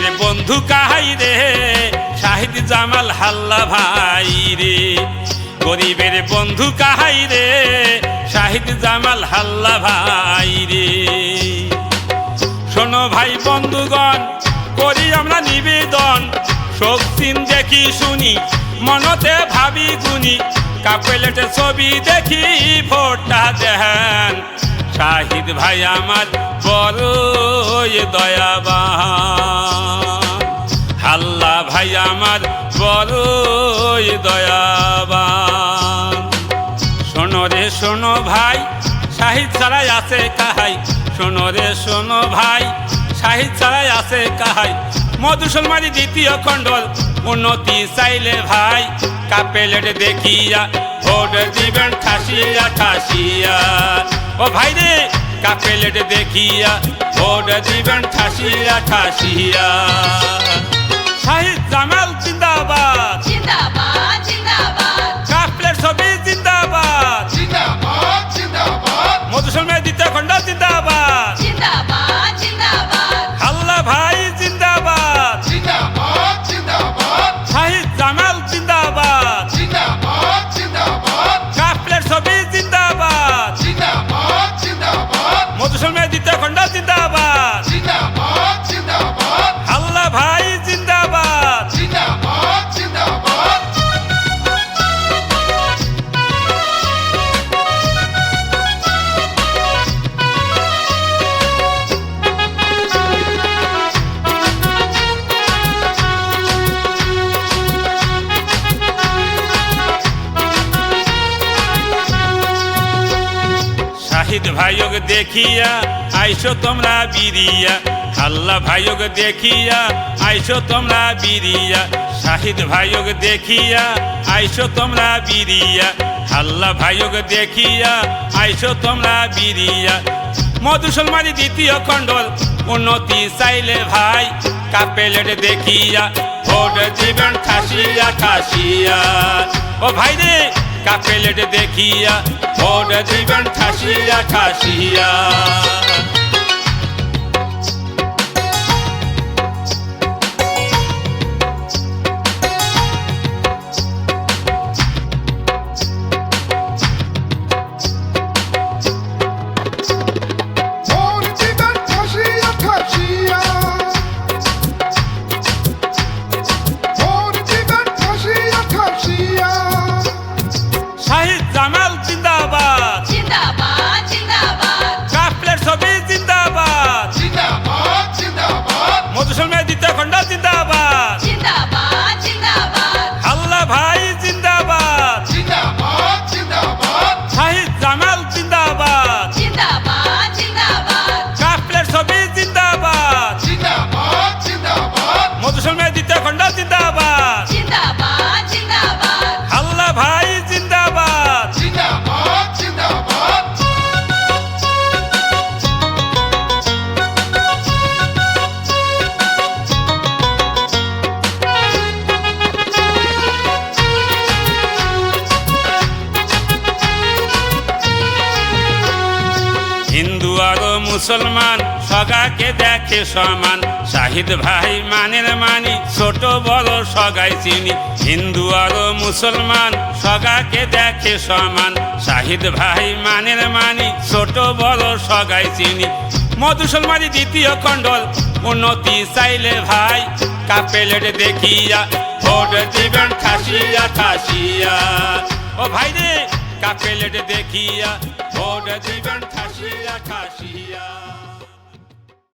গরিবের বন্ধু কাহাই রে? শাহিদ জামাল হাল্লা ভাই রে। গরিবের বন্ধু কাহাই রে? শাহিদ জামাল হাল্লা ভাই রে। শোনো ভাই বন্ধুগণ, করি আমরা নিবেদন। শক্তিন দেখি শুনি, মনতে ভাবি গুনি। কাপেলেটে ছবি দেখি, ভোটটা দেন। শাহিদ ভাই আমার বড় দয়াবান। হাল্লা ভাই আমার বড় দয়াবান। শোনো রে, শোনো ভাই, শাহিদ ছাড়াই আছে কাহাই। শোনো রে, শোনো ভাই, শাহিদ ছাড়াই আছে কাহাই। মধুসলমানি দ্বিতীয় খণ্ডল, উন্নতি চাইলে ভাই কাপেলেট দেখিয়া ভোট দিবেন ঠাসিয়া ঠাসিয়া। ও ভাই রে কাপেলেট দেখিয়া ভোট দিবেন ঠাসিয়া ঠাসিয়া। শাহিদ ভাইয়োগ দেখিয়া, আইসো তোমরা বিরিয়া। আল্লাহ ভাইয়োগ দেখিয়া, আইসো তোমরা বিরিয়া। শাহিদ ভাইয়োগ দেখিয়া, আইসো তোমরা বিরিয়া। আল্লাহ ভাইয়োগ দেখিয়া, আইসো তোমরা বিরিয়া। মধুসলমানি দ্বিতীয় খণ্ডল, উন্নতি চাইলে ভাই কাপেলেট দেখিয়া, ভোট দিবেন ঠাসিয়া ঠাসিয়া ও ভাই রে কাপেলেট দেখিয়া ওর জীবন ঠাসিয়া ঠাসিয়া। মধুসলমানি দ্বিতীয় খণ্ড জিন্দাবাদ। জিন্দাবাদ জিন্দাবাদ। আল্লাহ ভাই জিন্দাবাদ। জিন্দাবাদ জিন্দাবাদ। হিন্দু আর মুসলমান সগাকে দেখে সমান। শাহিদ ভাই মানের মানি, ছোট বড় সগাই চিনি। হিন্দু আর মুসলমান সগাকে দেখে সমান। শাহিদ ভাই মানের মানি, ছোট বড় সগাই চিনি। মধুসলমানি দ্বিতীয় খণ্ডল, উন্নতি চাইলে ভাই কাপেলেট দেখিয়া, ভোট দিবেন ঠাসিয়া ঠাসিয়া ও ভাই রে কাপেলেট দেখিয়া, ভোট দিবেন ঠাসিয়া ঠাসিয়া